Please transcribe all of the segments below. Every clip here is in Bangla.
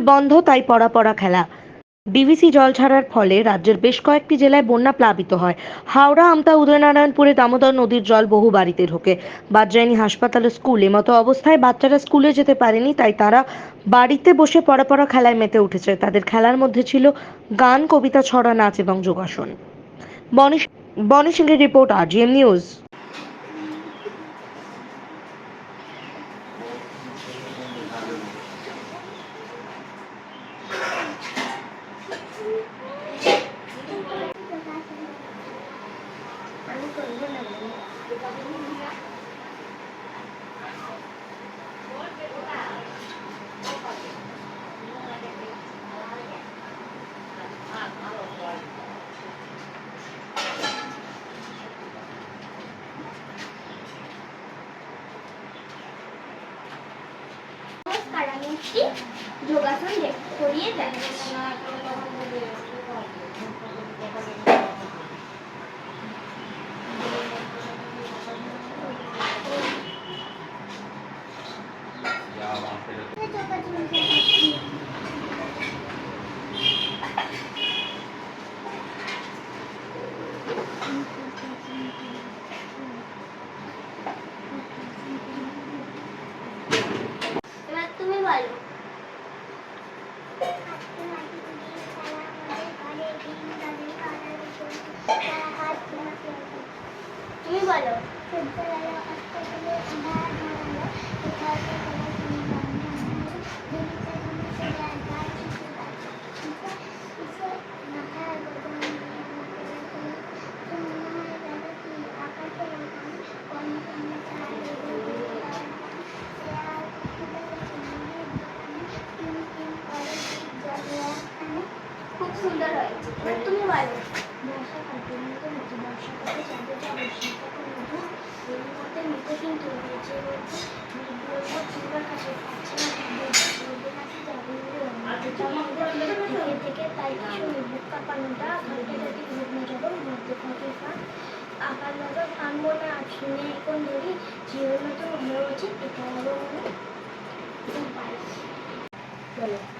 বন্ধ, তাই পড়া পড়া খেলা। ডিভিসি জল ছাড়ার ফলে রাজ্যের বেশ কয়েকটি জেলায় বন্যা প্লাবিত হয়। হাওড়া, আমতা, উদয়নারায়ণপুরে দামোদর নদীর জল বহু বাড়িতে ঢোকে। বাদরাইনি হাসপাতাল ও স্কুল মতো অবস্থায় বাচ্চারা স্কুলে যেতে পারেনি, তাই তারা বাড়িতে বসে পড়া পড়া খেলায় মেতে উঠেছে। তাদের খেলার মধ্যে ছিল গান, কবিতা, ছড়া, নাচ এবং যোগাসন। বনি বনি রিপোর্ট, আরজিএম নিউজ। আমি করব না নমস্কার আমি একটি যোগাসন দেখ- করিয়ে যাচ্ছি তুমি বলো। কাছে যাবে থেকে তাই কিছু বুক কাঁপানোটা ঘণ্টা যদি ঘুরনো যাব মধ্যে থাকে ফাঁক আকার নজর কানবো না শুনে এখন ধরি জীবন নতুন হয়ে উচিত এটা হলো মনে বলো।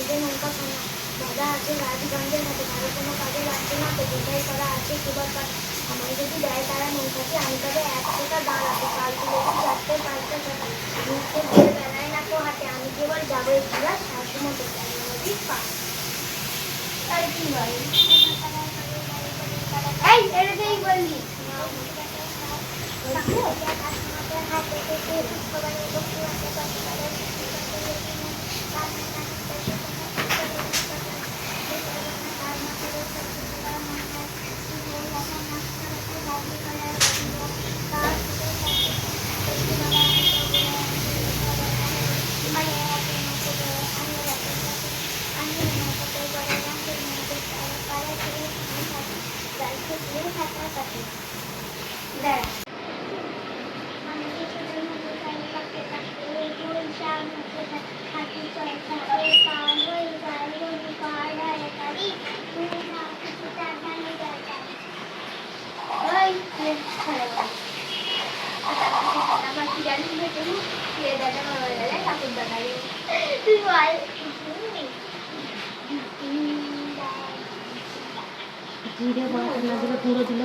মাঝে নৌকা খানা বাধা আছে রাজগঞ্জের হাতে। ভালো কোনো কাজে লাগছে না তো বোঝাই করা আছে কিবার কাজ আমায় যদি দেয় তারা নৌকাটি আমি তবে এক টাকা দাঁড়াতে কাল তুলেছি চারটে পাঁচটা টাকা মুখে দিয়ে বেলায় না তো হাতে। আমি কেবল যাব নদীর পাশ তাই কি বলে? এই এটাতেই বললি দাঁড়া জিরে বড় না দিলে পুরো দিলে